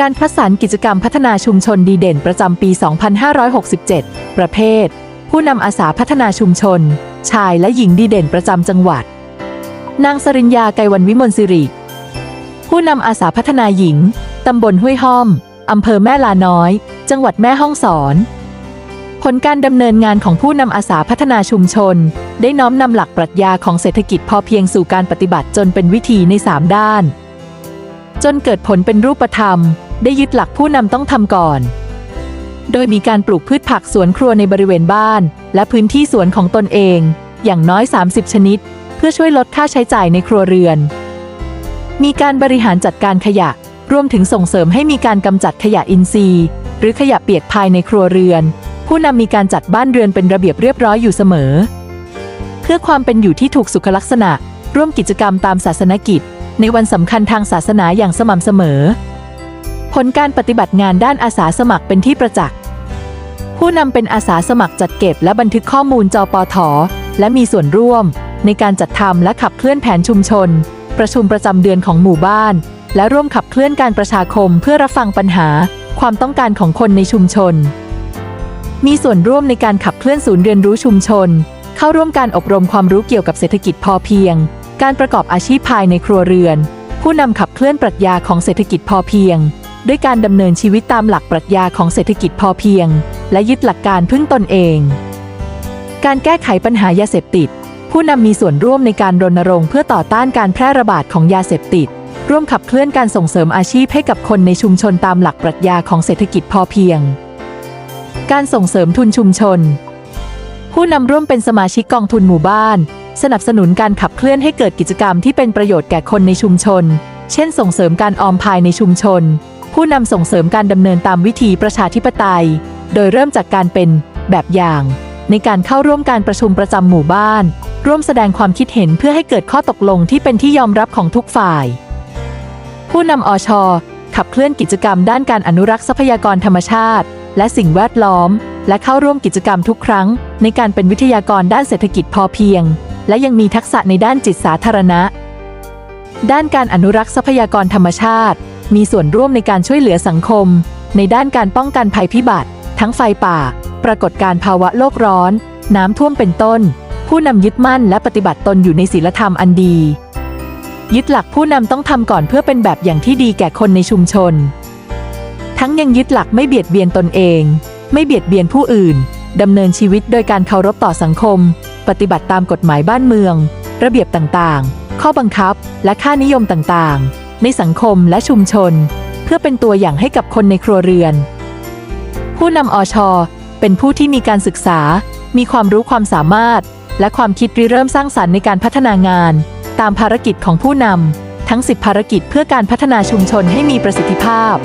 การคัสรรกิจกรรมพัฒนาชุมชนดีเด่นประจำปี 2567 ประเภท ผู้นำอาสาพัฒนาชุมชน ชายและหญิงดีเด่นประจำจังหวัด นางสริญญาไกวันวิมลสิริ ผู้นำอาสาพัฒนาหญิง ตำบลห้วยห้อม อำเภอแม่ลาน้อย จังหวัดแม่ฮ่องสอน ผลการดำเนินงานของผู้นำอาสาพัฒนาชุมชน ได้น้อมนำหลักปรัชญาของเศรษฐกิจพอเพียงสู่การปฏิบัติจนเป็นวิธีใน 3 ด้าน จนเกิดผลเป็นรูปธรรม ได้ยึดหลักผู้นำต้องทำก่อน โดยมีการปลูกพืชผักสวนครัวในบริเวณบ้าน และพื้นที่สวนของตนเอง อย่างน้อย 30 ชนิด เพื่อช่วยลดค่าใช้จ่ายในครัวเรือน มีการบริหารจัดการขยะ รวมถึงส่งเสริมให้มีการกำจัดขยะอินทรีย์ หรือขยะเปียกภายในครัวเรือน ผู้นำมีการจัดบ้านเรือนเป็นระเบียบเรียบร้อยอยู่เสมอ เพื่อความเป็นอยู่ที่ถูกสุขลักษณะ ร่วมกิจกรรมตามศาสนกิจ ในวันสำคัญทางศาสนาอย่างสม่ำเสมอ ผลการปฏิบัติงานด้านอาสาสมัครเป็นที่ประจักษ์ ผู้นำเป็นอาสาสมัครจัดเก็บและบันทึกข้อมูลจปท และมีส่วนร่วม ในการจัดทำและขับเคลื่อนแผนชุมชน ประชุมประจำเดือนของหมู่บ้าน และร่วมขับเคลื่อนการประชาคมเพื่อรับฟังปัญหา ความต้องการของคนในชุมชน มีส่วนร่วมในการขับเคลื่อนศูนย์เรียนรู้ชุมชน เข้าร่วมการอบรมความรู้เกี่ยวกับเศรษฐกิจพอเพียง การประกอบอาชีพภายในครัวเรือน ผู้นำขับเคลื่อนปรัชญาของเศรษฐกิจพอเพียง ด้วยการดำเนินชีวิตตามหลักปรัชญาของเศรษฐกิจพอเพียง และยึดหลักการพึ่งตนเอง การแก้ไขปัญหายาเสพติด ผู้นำมีส่วนร่วมในการรณรงค์เพื่อต่อต้านการแพร่ระบาดของยาเสพติด ร่วมขับเคลื่อนการส่งเสริมอาชีพให้กับคนในชุมชนตามหลักปรัชญาของเศรษฐกิจพอเพียง การส่งเสริมทุนชุมชน ผู้นำร่วมเป็นสมาชิกกองทุนหมู่บ้าน สนับสนุนการขับเคลื่อนให้เกิดกิจกรรมที่เป็นประโยชน์แก่คนในชุมชน เช่น ส่งเสริมการออมภายในชุมชน ผู้นำส่งเสริมการดำเนินตามวิธีประชาธิปไตย โดยเริ่มจากการเป็นแบบอย่าง ในการเข้าร่วมการประชุมประจำหมู่บ้าน ร่วมแสดงความคิดเห็นเพื่อให้เกิดข้อตกลงที่เป็นที่ยอมรับของทุกฝ่าย ผู้นำอชขับเคลื่อนกิจกรรมด้านการอนุรักษ์ทรัพยากรธรรมชาติ และสิ่งแวดล้อม และเข้าร่วมกิจกรรมทุกครั้ง ในการเป็นวิทยากรด้านเศรษฐกิจพอเพียง และยังมีทักษะในด้านจิตสาธารณะ ด้านการอนุรักษ์ทรัพยากรธรรมชาติ มีส่วนร่วมในการช่วยเหลือสังคม ในด้านการป้องกันภัยพิบัติ ทั้งไฟป่า ปรากฏการภาวะโลกร้อน น้ำท่วมเป็นต้น ผู้นำยึดมั่นและปฏิบัติตนอยู่ในศีลธรรมอันดี ยึดหลักผู้นำต้องทำก่อนเพื่อเป็นแบบอย่างที่ดีแก่คนในชุมชน ทั้งยังยึดหลักไม่เบียดเบียนตนเอง ไม่เบียดเบียนผู้อื่นดำเนินชีวิตโดยการเคารพต่อสังคม ปฏิบัติตามกฎหมายบ้านเมือง ระเบียบต่างๆ ข้อบังคับ และค่านิยมต่างๆ ในสังคมและชุมชน เพื่อเป็นตัวอย่างให้กับคนในครัวเรือน ผู้นำอชเป็นผู้ที่มีการศึกษา มีความรู้ความสามารถ และความคิดริเริ่มสร้างสรรค์ในการพัฒนางาน ตามภารกิจของผู้นำทั้ง 10 ภารกิจเพื่อการพัฒนาชุมชนให้มีประสิทธิภาพ